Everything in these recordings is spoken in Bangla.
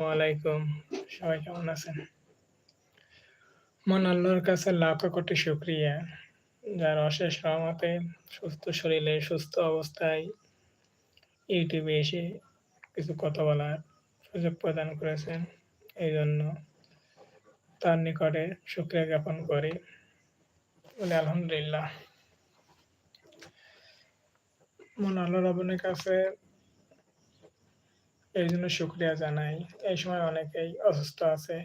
ওয়ালাইকুম। সবাই কেমন আছেন? মহান আল্লাহর কাছে লাখো কোটি শুকরিয়া। যার অশেষ রহমতে সুস্থ শরীরে সুস্থ অবস্থায় এ এসে কিছু কথা বলার সুযোগ প্রদান করেছেন। এইজন্য তার নিকটে শুকরিয়া জ্ঞাপন করি। বলি, আলহামদুলিল্লাহ। মহান আল্লাহ রাব্বুনের কাছে এইজন্য শুক্রিয়া জানাই। এই সময় অনেকেই অসুস্থ আছে,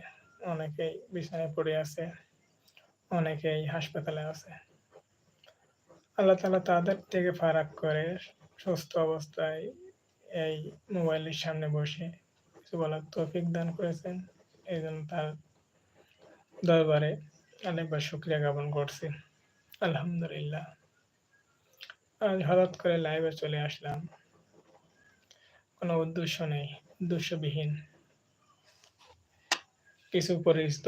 অনেকেই বিছানায় পড়ে আছে, অনেকেই হাসপাতালে আছে। আল্লাহ তালা তাদের থেকে ফারাক করে সুস্থ অবস্থায় এই মোবাইলের সামনে বসে কিছু বলার তৌফিক দান করেছেন। এই জন্য তার দরবারে অনেকবার শুক্রিয়া জ্ঞাপন করছি। আলহামদুলিল্লাহ। আজ হঠাৎ করে লাইভে চলে আসলাম। কোনো উদ্দেশ্য নেই, উদ্দেশ্যবিহীন। কিছু পরিচিত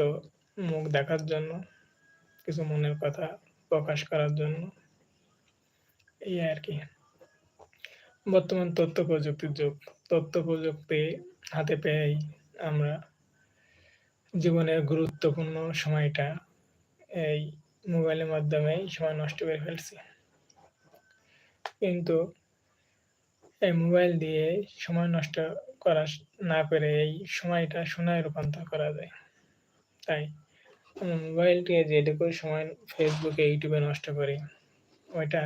মুখ দেখার জন্য, কিছু মনের কথা প্রকাশ করার জন্য। এই আর কি বর্তমান তথ্য প্রযুক্তির যুগ। তথ্য প্রযুক্তি হাতে পেয়েই আমরা জীবনের গুরুত্বপূর্ণ সময়টা এই মোবাইলের মাধ্যমেই সময় নষ্ট করে ফেলছি। কিন্তু এই মোবাইল দিয়ে সময় নষ্ট করা না করে এই সময়টা সোনায় রূপান্তর করা যায়। তাই আমরা মোবাইলকে যেটুকু সময় ফেসবুকে ইউটিউবে নষ্ট করি, ওইটা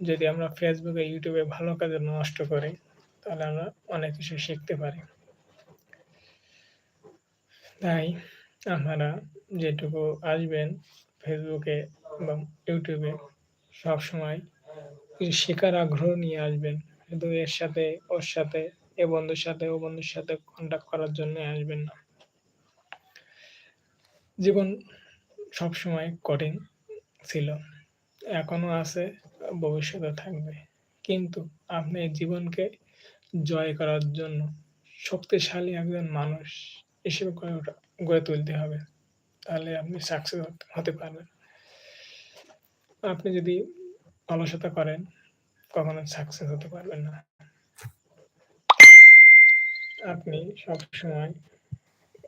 যদি আমরা ফেসবুকে ইউটিউবে ভালো কাজে নষ্ট করি, তাহলে আমরা অনেক কিছু শিখতে পারি। তাই আপনারা যেটুকু আসবেন ফেসবুকে এ বা YouTube এ সবসময় শেখার আগ্রহ নিয়ে আসবেন। শুধু এর সাথে, ওর সাথে, এ বন্ধুর সাথে, ও বন্ধুর সাথে কনট্যাক্ট করার জন্য আসবেন না। জীবন সবসময় কঠিন ছিল। এখনও আছে, ভবিষ্যতে থাকবে। কিন্তু আপনি জীবনকে জয় করার জন্য শক্তিশালী একজন মানুষ হিসেবে ওঠা গড়ে তুলতে হবে। তাহলে আপনি সাকসেস হতে পারবেন। আপনি যদি অলসতা করেন, কখনো সাকসেস হতে পারবেন না। আপনি সবসময়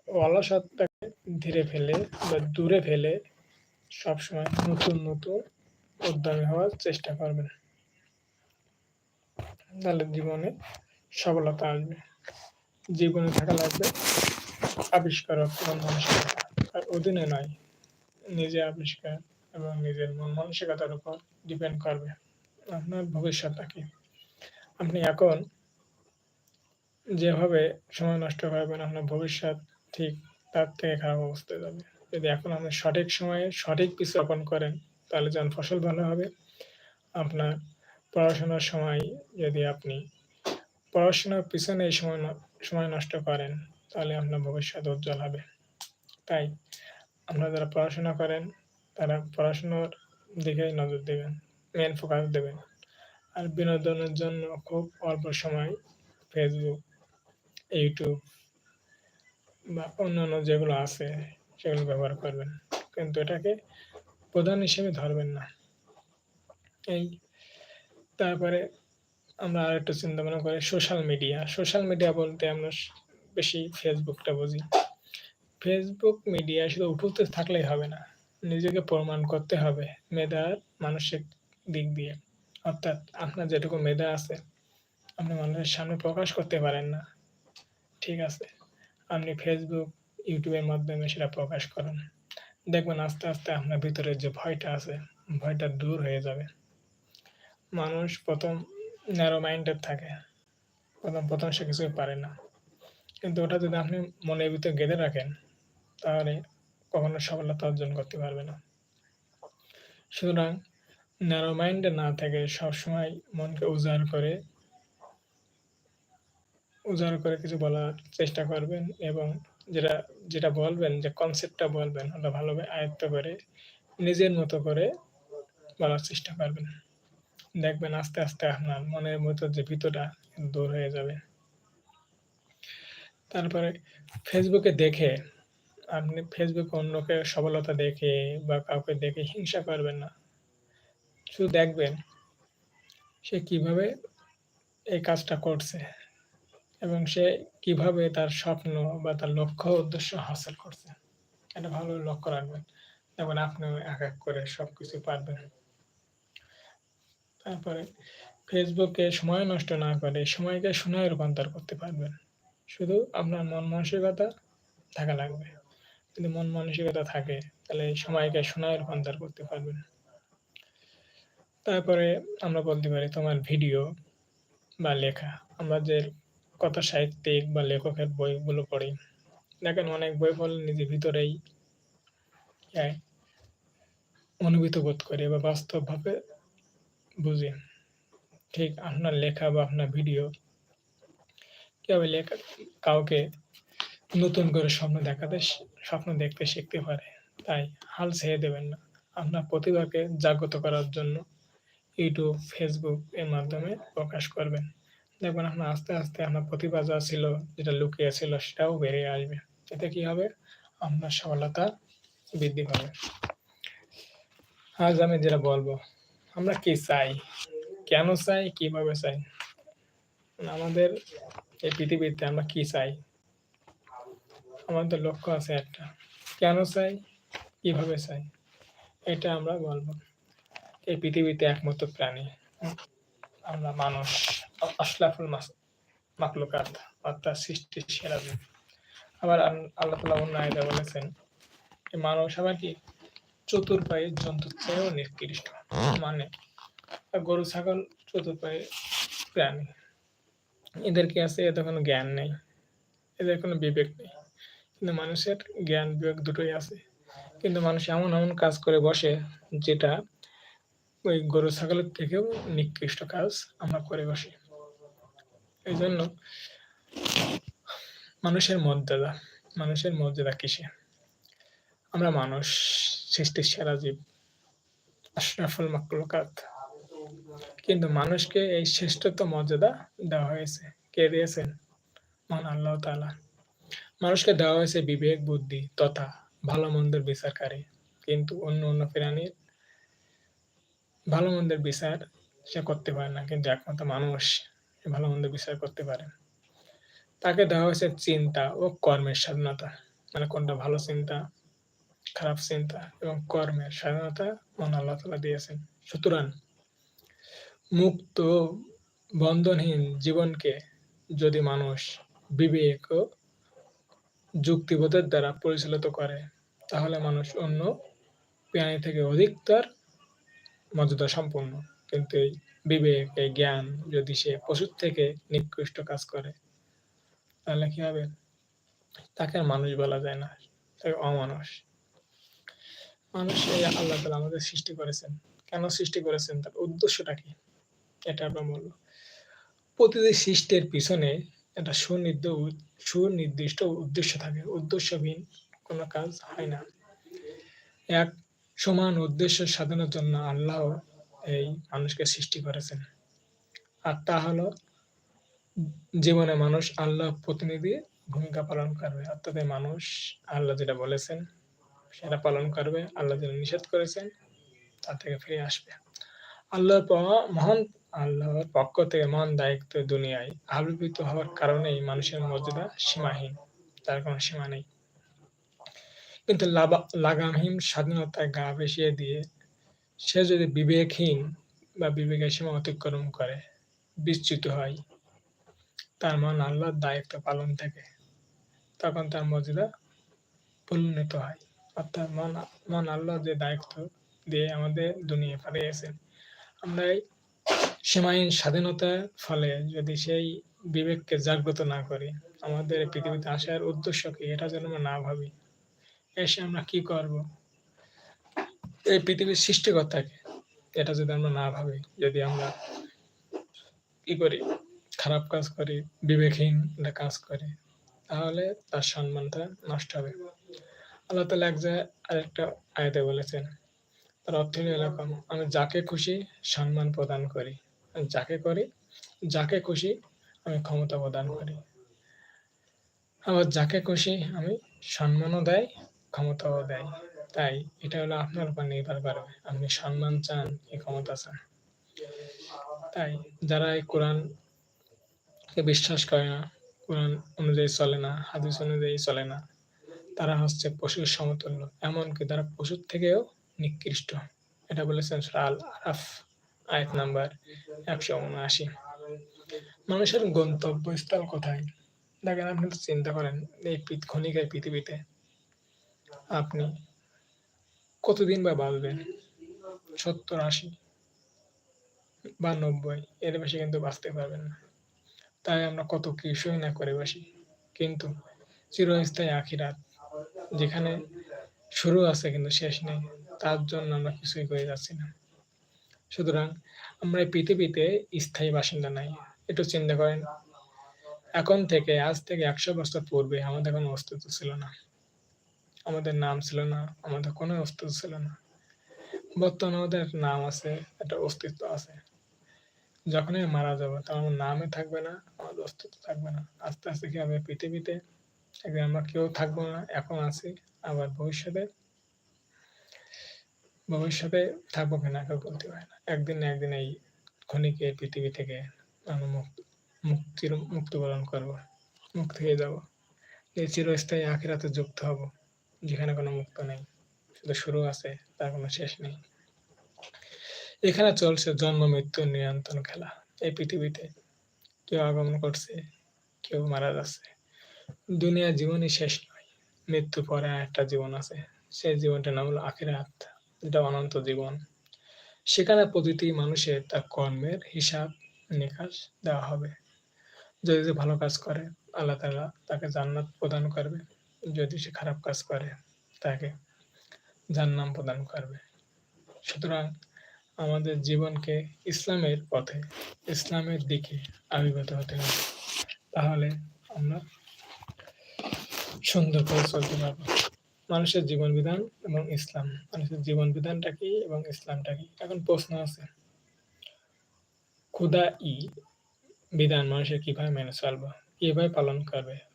অলসতাকে ধীরে ফেলে বা দূরে ফেলে সবসময় নতুন, নতুন উদ্যমী হওয়ার চেষ্টা করবেন। তাহলে জীবনে সফলতা আসবে। জীবনে থাকা লাগবে আবিষ্কার মন মানসিকতা। আর অধীনে নয়। নিজে আবিষ্কার এবং নিজের মন মানসিকতার উপর ডিপেন্ড করবে। আপনার ভবিষ্যৎটা কি? আপনি এখন যেভাবে সময় নষ্ট করবেন আপনার ভবিষ্যৎ ঠিক তার থেকে খারাপ অবস্থায় যাবে। যদি এখন আপনি সঠিক সময়ে সঠিক বীজ রোপণ করেন, তাহলে যেমন ফসল ভালো হবে। আপনার পড়াশোনার সময় যদি আপনি পড়াশোনার পিছনে এই সময় সময় নষ্ট করেন, তাহলে আপনার ভবিষ্যৎ উজ্জ্বল হবে। তাই আপনারা যারা পড়াশোনা করেন, তারা পড়াশোনার দিকেই নজর দিবেন। মেইন ফোকাস দেবেন। আর বিনোদনের জন্য খুব অল্প সময় ফেসবুক ইউটিউব বা অন্যান্য যেগুলো আছে, সেগুলো ব্যবহার করবেন। কিন্তু এটাকে প্রধান হিসেবে ধরবেন না। এই তারপরে আমরা আরেকটু চিন্তা ভাবনা করি সোশ্যাল মিডিয়া। সোশ্যাল মিডিয়া বলতে আমরা বেশি ফেসবুকটা বুঝি। ফেসবুক মিডিয়া শুধু উপস্থিত থাকলেই হবে না। নিজেকে প্রমাণ করতে হবে মেধার, মানসিক দিক দিয়ে। অর্থাৎ আপনার যেটুকু মেধা আছে, আপনি মানুষের সামনে প্রকাশ করতে পারেন না। ঠিক আছে? আপনি ফেসবুক ইউটিউবের মাধ্যমে সেটা প্রকাশ করেন দেখবেন আস্তে, আস্তে আপনার ভিতরে যে ভয়টা আছে, ভয়টা দূর হয়ে যাবে। মানুষ প্রথম ন্যারো মাইন্ডেড থাকে। ১ম, ১ম সে কিছুই পারে না। কিন্তু ওটা যদি আপনি মনের ভিতরে গেঁথে রাখেন, তাহলে কখনো সফলতা অর্জন করতে পারবে না। সুতরাং ন্যারো মাইন্ড না থেকে সবসময় মনকে উজাড় করে উজাড় করে কিছু বলার চেষ্টা করবেন এবং যেটা, যেটা বলবেন যে কনসেপ্টটা বলবেন ওটা ভালোভাবে আয়ত্ত করে নিজের মতো করে বলার চেষ্টা করবেন। দেখবেন আস্তে, আস্তে আপনার মনের মতো যে ভীতটা দূর হয়ে যাবে। তারপরে ফেসবুকে দেখে আপনি ফেসবুকে অন্যকে সফলতা দেখে বা কাউকে দেখে হিংসা করবেন না। শুধু দেখবেন সে কীভাবে এই কাজটা করছে। এবং সে কীভাবে তার স্বপ্ন বা তার লক্ষ্য উদ্দেশ্য হাসিল করছে। এটা ভালো লক্ষ্য রাখবেন। যেমন আপনিও এক এক করে সবকিছু পারবেন। তারপরে ফেসবুকে সময় নষ্ট না করে সময়কে সময়ে রূপান্তর করতে পারবেন। শুধু আপনার মন মানসিকতা থাকা লাগবে। যদি মন মানসিকতা থাকে, তাহলে সময়কে সময়ে রূপান্তর করতে পারবেন। তারপরে আমরা বলতে পারি তোমার ভিডিও বা লেখা। আমরা যে কথা সাহিত্যিক বা লেখকের বইগুলো পড়ি, দেখেন অনেক বই পড়লে নিজের ভিতরেই অনুভূত বোধ করি বা বাস্তবভাবে বুঝি। ঠিক আপনার লেখা বা আপনার ভিডিও কীভাবে লেখা কাউকে নতুন করে স্বপ্ন দেখাতে স্বপ্ন দেখতে শিখতে পারে, তাই হাল ছেড়ে দেবেন না। আপনার প্রতিভাকে জাগ্রত করার জন্য ইউটিউব ফেসবুক এর মাধ্যমে প্রকাশ করবেন। দেখবেন আপনার আস্তে আস্তে আপনার প্রতিভা যা ছিল, যেটা লুকিয়ে ছিল, সেটাও বেড়ে আসবে। এতে কি হবে? আপনার সফলতা বৃদ্ধি পাবে। আজ আমি যেটা বলব, আমরা কি চাই? কেন চাই? কীভাবে চাই? আমাদের এই পৃথিবীতে আমরা কি চাই? আমাদের লক্ষ্য আছে একটা। কেন চাই? কীভাবে চাই? এটা আমরা বলব। এই পৃথিবীতে একমাত্র প্রাণী। আমরা মানুষ। আশলাফুল মাকলুকাত অর্থাৎ সৃষ্টির সেরা আবার আল্লাহ তালা অন্য আয়দা বলেছেন মানুষ আবার কি চতুর্পায়ে জন্তুর চেয়েও নিকৃষ্ট? মানে গরু, ছাগল চতুর্পায়ে প্রাণী। এদের কি আছে? এদের কোনো জ্ঞান নেই। এদের কোনো বিবেক নেই। কিন্তু মানুষের জ্ঞান বিবেক দুটোই আছে। কিন্তু মানুষ এমন এমন কাজ করে বসে, যেটা ওই গরু, ছাগলের থেকেও নিকৃষ্ট কাজ আমরা করে বসি। এই জন্য মানুষের মর্যাদা মানুষের মর্যাদা কিসে? আমরা মানুষ, সৃষ্টির সেরা জীব, আশরাফুল মাকলুকাত। কিন্তু মানুষকে এই শ্রেষ্ঠত্ব মর্যাদা দেওয়া হয়েছে। কে দিয়েছেন? মান আল্লাহ তালা মানুষকে দেওয়া হয়েছে বিবেক, বুদ্ধি, তথা ভালো মন্দের বিচারকারী। কিন্তু অন্য অন্য প্রাণীর ভালো মন্দের বিচার সে করতে পারে না, কিন্তু একমাত্র মানুষ ভালো মন্দের বিচার করতে পারে। তাকে দেওয়া হয়েছে চিন্তা ও কর্মের স্বাধীনতা মানে কোনটা ভালো চিন্তা, খারাপ চিন্তা এবং কর্মের স্বাধীনতা মন আল্লাহ তালা দিয়েছেন। সুতরাং মুক্ত, বন্ধনহীন জীবনকে যদি মানুষ বিবেক ও যুক্তিবোধের দ্বারা পরিচালিত করে, তাহলে মানুষ অন্য প্রাণী থেকে অধিকতর মর্যাদা সম্পন্ন, কিন্তু এই বিবেক এই জ্ঞান যদি সে পশুর থেকে নিকৃষ্ট কাজ করে, তাহলে কি হবে? তাকে আর মানুষ বলা যায় না, তাকে অমানুষ। মানুষ এই আল্লাহ তালা আমাদের সৃষ্টি করেছেন। কেন সৃষ্টি করেছেন? তার উদ্দেশ্যটা কি? এটা আমরা বলব। প্রতিটি সৃষ্টির পিছনে একটা সুনির্দ সুনির্দিষ্ট উদ্দেশ্য থাকে। উদ্দেশ্যহীন কোনো কাজ হয় না। এক সমান উদ্দেশ্য সাধনের জন্য আল্লাহ এই মানুষকে সৃষ্টি করেছেন। আর তা হলো, জীবনে মানুষ আল্লাহ প্রতিনিধি ভূমিকা পালন করবে। অর্থাৎ মানুষ আল্লাহ যেটা বলেছেন, সেটা পালন করবে, আল্লাহ যেটা নিষেধ করেছেন তা থেকে ফিরে আসবে। আল্লাহর মহান, আল্লাহর পক্ষ থেকে মহান দায়িত্ব দুনিয়ায় আবির্ভূত হওয়ার কারণেই মানুষের মর্যাদা সীমাহীন, তার কোনো সীমা নেই। কিন্তু লাগামহীন স্বাধীনতায় গা ভেসিয়ে দিয়ে সে যদি বিবেকহীন বা বিবেকের সীমা অতিক্রম করে, বিচ্যুত হয়, তার মন আল্লাহর দায়িত্ব পালন থেকে, তখন তার মর্যাদা পরিণত হয়। অর্থাৎ মন মন আল্লাহ যে দায়িত্ব দিয়ে আমাদের দুনিয়া পাঠিয়েছেন আমরা সীমাহীন স্বাধীনতার ফলে যদি সেই বিবেককে জাগ্রত না করি, আমাদের পৃথিবীতে আসার উদ্দেশ্য কি, এটা যেন আমরা না ভাবি। এসে আমরা কি করব? এই পৃথিবীর সৃষ্টিকর্তাকে। এটা যদি আমরা না ভাবি, যদি আমরা কি করি? খারাপ কাজ করি, বিবেকহীন একটা কাজ করি, তাহলে তার সম্মানটা নষ্ট হবে। আল্লাহ তালা এক জায়গায় আরেকটা আয়তে বলেছেন, তার অর্থ এরকম, আমি যাকে খুশি সম্মান প্রদান করি যাকে করি, যাকে খুশি আমি ক্ষমতা প্রদান করি। আবার যাকে খুশি আমি সম্মানও দেয় ক্ষমতাও দেয়। তাই এটা হলো আপনার উপর নির্ভর করবে আপনি সম্মান চান কি ক্ষমতা চান। তাই যারা এই কোরআন বিশ্বাস করে না, কোরআন অনুযায়ী চলে না, হাদিস অনুযায়ী চলে না, তারা হচ্ছে পশুর সমতুল্য। এমনকি তারা পশুর থেকেও নিকৃষ্ট। এটা বলেছেন আল আরাফ আয়াত নাম্বার একশো উনআশি। মানুষের গন্তব্যস্থল কোথায়? দেখেন, আপনি তো চিন্তা করেন, এই ক্ষণিকের পৃথিবীতে আপনি কতদিন বা বাঁচবেন? সত্তর, আশি বা নব্বই, এর বেশি কিন্তু বাঁচতে পারবেন না। তাই আমরা কত কিছুই না করে বসি কিন্তু চিরস্থায়ী আখিরাত যেখানে শুরু আছে কিন্তু শেষ নেই, তার জন্য আমরা কিছুই করে যাচ্ছি না। সুতরাং আমরা পৃথিবীতে স্থায়ী বাসিন্দা নাই। একটু চিন্তা করেন, এখন থেকে, আজ থেকে একশো বছর পূর্বে আমাদের কোনো অস্তিত্ব ছিল না। আমাদের নাম ছিল না, আমাদের কোনো অস্তিত্ব ছিল না। বর্তমানে আমাদের নাম আছে, একটা অস্তিত্ব আছে। যখনই মারা যাব তখন আমার নামে থাকবে না আমাদের অস্তিত্ব থাকবে না। আস্তে আস্তে কি হবে? পৃথিবীতে একদিন আমরা কেউ থাকব না, এখন আছি, আবার ভবিষ্যতে ভবিষ্যতে থাকব কিনা কেউ বলতে পারে না। একদিন না একদিন এই ক্ষণিকে পৃথিবী থেকে আমরা মুক্ত, মুক্তির, মুক্তিবরণ করব, মুক্তি হয়ে যাব। এই চিরস্থায়ী আখিরাতে যুক্ত হব। যেখানে কোনো মুক্ত নেই, শুধু শুরু আছে, তার কোনো শেষ নেই। এখানে চলছে জন্ম, মৃত্যু, নিয়ন্ত্রণ খেলা। এই পৃথিবীতে কেউ আগমন করছে, কেউ মারা যাচ্ছে। দুনিয়া জীবনই শেষ নয়, মৃত্যু পরে একটা জীবন আছে। সেই জীবনটার নাম হলো আখিরাত, যেটা অনন্ত জীবন। সেখানে প্রতিটি মানুষের তার কর্মের হিসাব, নিকাশ দেওয়া হবে। যদি সে ভালো কাজ করে, আল্লাহ তাকে জান্নাত প্রদান করবে। যদি সে খারাপ কাজ করে, তাকে জান্নাম প্রদান করবে। সুতরাং আমাদের জীবনকে ইসলামের পথে, ইসলামের দিকে আবির্ভূত হতে হবে। তাহলে আমরা সুন্দর করে চলতে পারব। মানুষের জীবন বিধান এবং ইসলাম। মানুষের জীবন বিধানটা কি এবং ইসলামটা কি? এখন প্রশ্ন আছে। খুদা ই বিধান মানুষের কীভাবে মেনে চলবো? কীভাবে পালন করবে?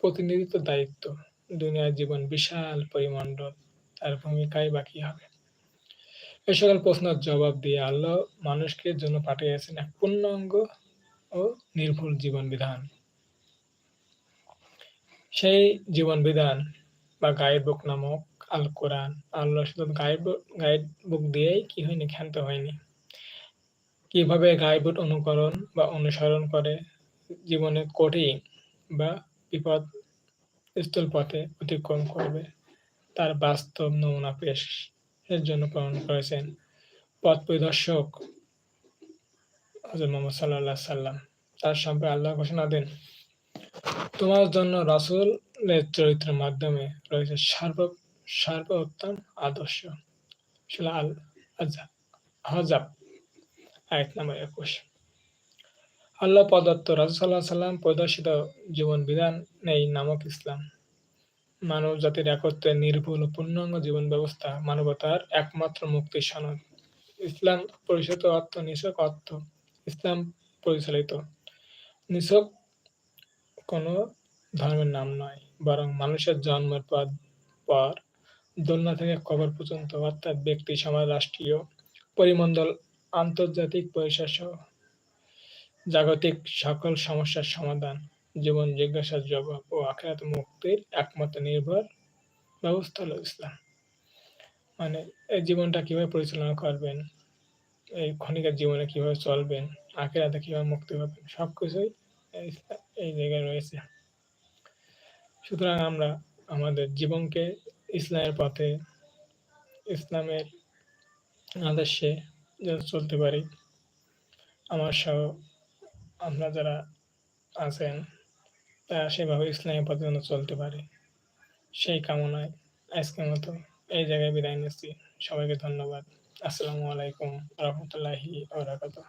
প্রতিনিধিত্ব দায়িত্ব। দুনিয়ার জীবন বিশাল পরিমণ্ডল, তার ভূমিকায় বাকি হবে? এ সকল প্রশ্নের জবাব দিয়ে আল্লাহ মানুষকে জন্য পাঠিয়েছেন এক পূর্ণাঙ্গ ও নির্ভুল জীবন বিধান সেই জীবন বিধান বা গাইড বুক নামক আল কোরআন, আল্লাহ শুধু গাইড গাইড বুক দিয়েই কি হয়নি, ক্ষান্ত হয়নি। কীভাবে গাইড অনুকরণ বা অনুসরণ করে জীবনে কঠিন বা বিপদ স্থল পথে অতিক্রম করবে। তার বাস্তব নমুনা পেশ এর জন্য প্রেরণ করেছেন পথ পরিদর্শক হজরত মোহাম্মদ সাল্লাহ সাল্লাম। তার সম্পর্কে আল্লাহ ঘোষণা দেন, তোমার জন্য রাসুলের চরিত্রের মাধ্যমে রয়েছে সর্ব, সর্বোত্তম আদর্শ। আল হজাব আয়াত নাম্বার একুশ। আল্লাহ প্রদত্ত রাজুসাল্লাহ সাল্লাম প্রদর্শিত জীবন বিধান নেই নামক ইসলাম। মানব জাতির একত্রে নির্ভুল পূর্ণাঙ্গ জীবন ব্যবস্থা মানবতার একমাত্র মুক্তির সনদ। ইসলাম পরিচিত অর্থ নিছক অর্থ ইসলাম পরিচালিত। নিছক কোনো ধর্মের নাম নয়, বরং মানুষের জন্মের পর পর দোলনা থেকে কবর পর্যন্ত অর্থাৎ ব্যক্তি, সমাজ, রাষ্ট্রীয় পরিমণ্ডল, আন্তর্জাতিক পরিসর সহ জাগতিক সকল সমস্যার সমাধান, জীবন জিজ্ঞাসার জবাব ও আখেরাত মুক্তির একমাত্র নির্ভর ব্যবস্থা হলো ইসলাম। মানে এই জীবনটা কীভাবে পরিচালনা করবেন, এই ক্ষণিকের জীবনে কীভাবে চলবেন, আখেরাতে কীভাবে মুক্তি পাবেন সব কিছুই এই জায়গায় রয়েছে। সুতরাং আমরা আমাদের জীবনকে ইসলামের পথে, ইসলামের আদর্শে যেন চলতে পারি, আমার সহ আমরা যারা আছেন, তারা সেভাবে ইসলামী পথে যেন চলতে পারে। সেই কামনায় আজকের মতো এই জায়গায় বিদায় নিচ্ছি। সবাইকে ধন্যবাদ। আসসালামু আলাইকুম রহমতুল্লাহি ওবরাকাতুহ